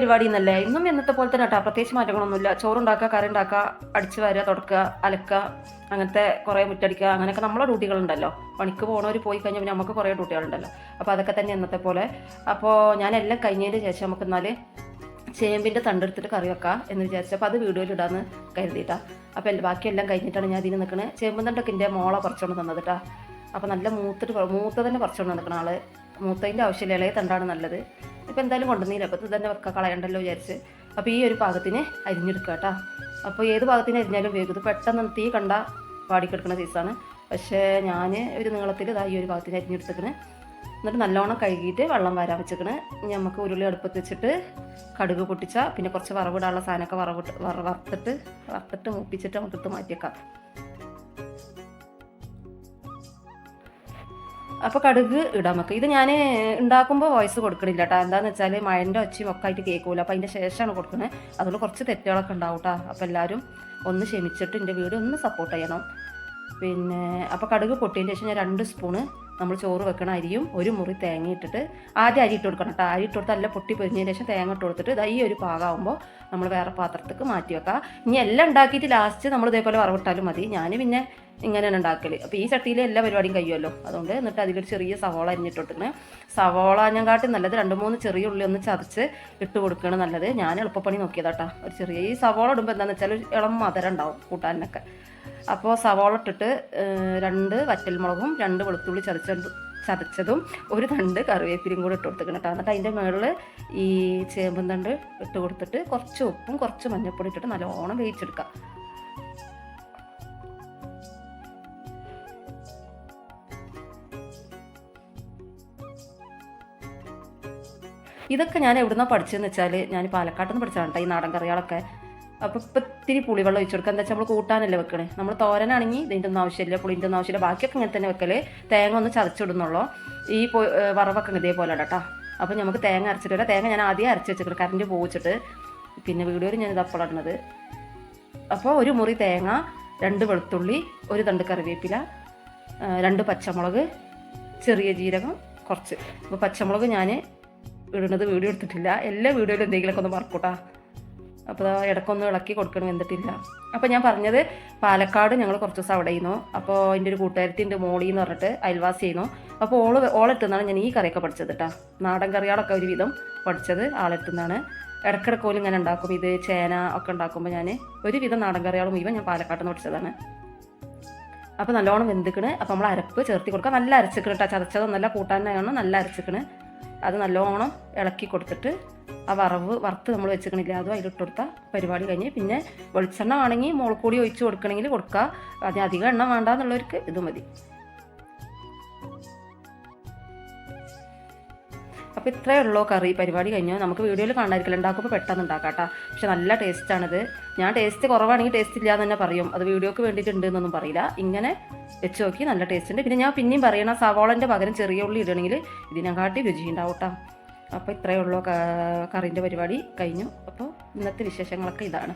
പരിപാടി എന്നല്ലേ ഇന്നും എന്നത്തെ പോലെ തന്നെ കേട്ടോ പ്രത്യേകിച്ച് മാറ്റങ്ങളൊന്നുമില്ല. ചോറുണ്ടാക്കുക കറി ഉണ്ടാക്കുക അടിച്ചു വരിക തുടക്കുക അലക്കുക അങ്ങനത്തെ കുറേ മുറ്റടിക്കുക അങ്ങനെയൊക്കെ നമ്മളെ ഡ്യൂട്ടികളുണ്ടല്ലോ. പണിക്ക് പോകണവർ പോയി കഴിഞ്ഞാൽ പിന്നെ നമുക്ക് കുറേ ഡ്യൂട്ടികളുണ്ടല്ലോ. അപ്പോൾ അതൊക്കെ തന്നെ എന്നത്തെ പോലെ. അപ്പോൾ ഞാൻ എല്ലാം കഴിഞ്ഞതിന് ശേഷം നമുക്ക് എന്നാൽ ചേമ്പിന്റെ തണ്ടെടുത്തിട്ട് കറി വെക്കാം എന്ന് വിചാരിച്ചു. അപ്പോൾ അത് വീഡിയോയിൽ ഇടാന്ന് കരുതിയിട്ടാ. അപ്പോൾ ബാക്കിയെല്ലാം കഴിഞ്ഞിട്ടാണ് ഞാൻ ഇതിന് നിൽക്കുന്നത് ചേമ്പും തണ്ടൊക്കെ എന്റെ മോളെ പറിച്ചുകൊണ്ട് തന്നത് കേട്ടോ അപ്പോൾ നല്ല മൂത്തിട്ട് മൂത്ത തന്നെ പറിച്ചുകൊണ്ട് നിൽക്കണ ആൾ. മൂത്തതിന്റെ ആവശ്യമില്ല ഇളയ തണ്ടാണ് നല്ലത്. ഇപ്പോൾ എന്തായാലും കൊണ്ടുവന്നില്ല. അപ്പോൾ ഇത് തന്നെ വെക്ക കളയണ്ടല്ലോ വിചാരിച്ച്. അപ്പോൾ ഈ ഒരു പാകത്തിന് അരിഞ്ഞെടുക്കുക കേട്ടോ. അപ്പോൾ ഏത് പാകത്തിന് അരിഞ്ഞാലും വേഗം. ഇത് പെട്ടെന്ന് തീ കണ്ട പാടിക്കെടുക്കുന്ന സൈസാണ് പക്ഷേ ഞാൻ ഒരു നീളത്തിൽ ഇതാ ഈ ഒരു പാകത്തിന് അരിഞ്ഞെടുത്തേക്കണ്. എന്നിട്ട് നല്ലോണം കഴുകിയിട്ട് വെള്ളം വരാൻ വെച്ചേക്കണ്. നമുക്ക് ഉരുളി അടുപ്പത്ത് വെച്ചിട്ട് കടുക് പൊട്ടിച്ച പിന്നെ കുറച്ച് വറവിടാനുള്ള സാധനമൊക്കെ വറവിട്ട് വറ വറുത്തിട്ട് വറുത്തിട്ട് മൂപ്പിച്ചിട്ട് നമുക്ക് മാറ്റിയേക്കാം. അപ്പോൾ കടുക് ഇടാൻ നമുക്ക് ഇത് ഞാൻ ഉണ്ടാക്കുമ്പോൾ വോയിസ് കൊടുക്കണില്ല കേട്ടോ എന്താണെന്ന് വെച്ചാൽ മഴന്റെ ഒച്ചയും ഒക്കെ ആയിട്ട് കേൾക്കൂല. അപ്പോൾ അതിന്റെ ശേഷമാണ് കൊടുക്കുന്നത് അതുകൊണ്ട് കുറച്ച് തെറ്റുകളൊക്കെ ഉണ്ടാവും കേട്ടോ അപ്പോൾ എല്ലാവരും ഒന്ന് ക്ഷമിച്ചിട്ട് എന്റെ വീഡിയോ ഒന്ന് സപ്പോർട്ട് ചെയ്യണം. പിന്നെ അപ്പോൾ കടുക് പൊട്ടിയതിന് ശേഷം ഞാൻ രണ്ട് സ്പൂണ് നമ്മൾ ചോറ് വെക്കണ അരിയും ഒരു മുറി തേങ്ങ ഇട്ടിട്ട് ആദ്യം അരി ഇട്ട് കൊടുക്കണം കേട്ടോ. അരി ഇട്ട് കൊടുത്ത് നല്ല പൊട്ടി പൊരിഞ്ഞതിന് ശേഷം തേങ്ങ ഇട്ട് കൊടുത്തിട്ട് ഇതാ ഈ ഒരു പാകമാകുമ്പോൾ നമ്മൾ വേറെ പാത്രത്തേക്ക് മാറ്റി വെക്കാം. ഇനി എല്ലാം ഉണ്ടാക്കിയിട്ട് ലാസ്റ്റ് നമ്മൾ ഇതേപോലെ വറവിട്ടാലും മതി. ഞാൻ പിന്നെ ഇങ്ങനെയാണ് ഉണ്ടാക്കൽ അപ്പോൾ ഈ ചട്ടിയിൽ എല്ലാ പരിപാടിയും കഴിയുമല്ലോ? അതുകൊണ്ട് എന്നിട്ട് അതിലൊരു ചെറിയ സവോള അരിഞ്ഞിട്ട് കൊടുക്കുന്നത് സവോള ഞാൻ കാട്ടി നല്ലത് രണ്ട് മൂന്ന് ചെറിയ ഉള്ളി ഒന്ന് ചതച്ച് ഇട്ട് കൊടുക്കുകയാണ് നല്ലത്. ഞാൻ എളുപ്പപ്പണി നോക്കിയതാട്ടാ ഒരു ചെറിയ ഈ സവോള ഇടുമ്പോൾ എന്താണെന്ന് വെച്ചാൽ ഇളം മധുരം ഉണ്ടാവും കൂട്ടാനൊക്കെ. അപ്പോൾ സവാള ഇട്ടിട്ട് രണ്ട് വറ്റൽമുളകും രണ്ട് വെളുത്തുള്ളി ചതച്ചതും ചതച്ചതും ഒരു തണ്ട് കറിവേപ്പിലയും കൂടെ ഇട്ട് കൊടുത്തിക്കണം കേട്ടോ. എന്നിട്ട് അതിന്റെ മുകളിൽ ഈ ചേമ്പും തണ്ട് ഇട്ട് കൊടുത്തിട്ട് കുറച്ച് ഉപ്പും കുറച്ച് മഞ്ഞൾപ്പൊടി ഇട്ടിട്ട് നല്ലോണം വേവിച്ചെടുക്കുക. ഇതൊക്കെ ഞാൻ എവിടുന്നാണ് പഠിച്ചതെന്ന് വെച്ചാൽ ഞാൻ പാലക്കാട്ടിൽ നിന്ന് പഠിച്ചതാണ് കേട്ടോ ഈ നാടൻ കറികളൊക്കെ. അപ്പോൾ ഇപ്പം ഇത്തിരി പുളിവെള്ളം ഒഴിച്ചു കൊടുക്കുക എന്താ വെച്ചാൽ നമ്മൾ കൂട്ടാനല്ലേ വെക്കണേ. നമ്മൾ തോരനാണെങ്കിൽ ഇതിന്റെ ഒന്നും ആവശ്യമില്ല പുളിന്റെ ഒന്നും ആവശ്യമില്ല. ബാക്കിയൊക്കെ ഇങ്ങനെ തന്നെ വെക്കൽ തേങ്ങ ഒന്ന് ചതച്ചിടുന്നുള്ളൂ. ഈ വറവൊക്കെ ഇതേപോലെ കേട്ടോ അപ്പോൾ നമുക്ക് തേങ്ങ അരച്ചിട്ട് വരാം. തേങ്ങ ഞാൻ ആദ്യം അരച്ച് വെച്ചിട്ട് കറണ്ട് പോവിച്ചിട്ട്. പിന്നെ വീഡിയോയിൽ ഞാൻ ഇത് അപ്പോഴാണത് അപ്പോൾ ഒരു മുറി തേങ്ങ രണ്ട് വെളുത്തുള്ളി ഒരു തണ്ട് കറിവേപ്പില രണ്ട് പച്ചമുളക് ചെറിയ ജീരകം കുറച്ച്. അപ്പോൾ പച്ചമുളക് ഞാൻ ഇടുന്നത് വീഡിയോ എടുത്തിട്ടില്ല. എല്ലാ വീഡിയോയിലും എന്തെങ്കിലുമൊക്കെ ഒന്ന് മറക്കൂട്ടാ. അപ്പോൾ ഇടക്കൊന്നും ഇളക്കി കൊടുക്കണം എന്നിട്ടില്ല അപ്പോൾ ഞാൻ പറഞ്ഞത് പാലക്കാട് ഞങ്ങൾ കുറച്ച് ദിവസം അവിടെ ചെയ്യുന്നു അപ്പോൾ എന്റെ ഒരു കൂട്ടുകാരത്തി ഉണ്ട് മോളി എന്ന് പറഞ്ഞിട്ട് അയൽവാസി ചെയ്യുന്നു അപ്പോൾ ഓൾ ഓളെത്തുന്നതാണ് ഞാൻ ഈ കറിയൊക്കെ പഠിച്ചത് കേട്ടോ നാടൻ കറികളൊക്കെ ഒരുവിധം പഠിച്ചത് ആളെത്തുന്നതാണ് ഇടയ്ക്കിടയ്ക്ക് പോലും ഇങ്ങനെ ഉണ്ടാക്കും. ഇത് ചേന ഒക്കെ ഉണ്ടാക്കുമ്പോൾ ഞാൻ ഒരുവിധം നാടൻ കറികൾ മുഴുവൻ ഞാൻ പാലക്കാട്ടിൽ നിന്ന് പഠിച്ചതാണ്. അപ്പോൾ നല്ലോണം വെന്തിക്കണ്. അപ്പോൾ നമ്മൾ അരപ്പ് ചേർത്തി കൊടുക്കുക. നല്ല അരച്ചിക്കണ് കേട്ടോ ചതച്ചതൊന്നല്ല കൂട്ടാനാണ് നല്ല അരച്ചിക്കണ്. അത് നല്ലോണം ഇളക്കി കൊടുത്തിട്ട് ആ വറവ് വറുത്ത് നമ്മൾ വെച്ചിക്കണില്ല അതും അതിലിട്ട് കൊടുത്താൽ പരിപാടി കഴിഞ്ഞ്. പിന്നെ വെളിച്ചെണ്ണ ആണെങ്കിൽ മുളക്കൂടി ഒഴിച്ച് കൊടുക്കണമെങ്കിൽ കൊടുക്കുക അതിന് അധികം എണ്ണ വേണ്ട എന്നുള്ളവർക്ക് ഇത് മതി. അപ്പോൾ ഇത്രയേ ഉള്ളൂ കറി. പരിപാടി കഴിഞ്ഞു. നമുക്ക് വീഡിയോയിൽ കാണാതിരിക്കില്ല? ഉണ്ടാക്കുമ്പോൾ പെട്ടെന്ന് ഉണ്ടാക്കാം കേട്ടോ പക്ഷെ നല്ല ടേസ്റ്റാണിത് ഞാൻ ടേസ്റ്റ് കുറവാണെങ്കിൽ ടേസ്റ്റ് ഇല്ല എന്ന് തന്നെ പറയും. അത് വീഡിയോക്ക് വേണ്ടിയിട്ടുണ്ട് എന്നൊന്നും പറയില്ല. ഇങ്ങനെ വെച്ച് നോക്കി നല്ല ടേസ്റ്റ് ഉണ്ട്. പിന്നെ ഞാൻ പിന്നെയും പറയണം. സവാളന്റെ പകരം ചെറിയ ഉള്ളി ഇടണമെങ്കിൽ ഇതിനെക്കാട്ടി രുചി ഉണ്ടാവും കേട്ടോ അപ്പോൾ ഇത്രയേ ഉള്ളൂ കറിന്റെ പരിപാടി കഴിഞ്ഞു. അപ്പോൾ ഇന്നത്തെ വിശേഷങ്ങളൊക്കെ ഇതാണ്.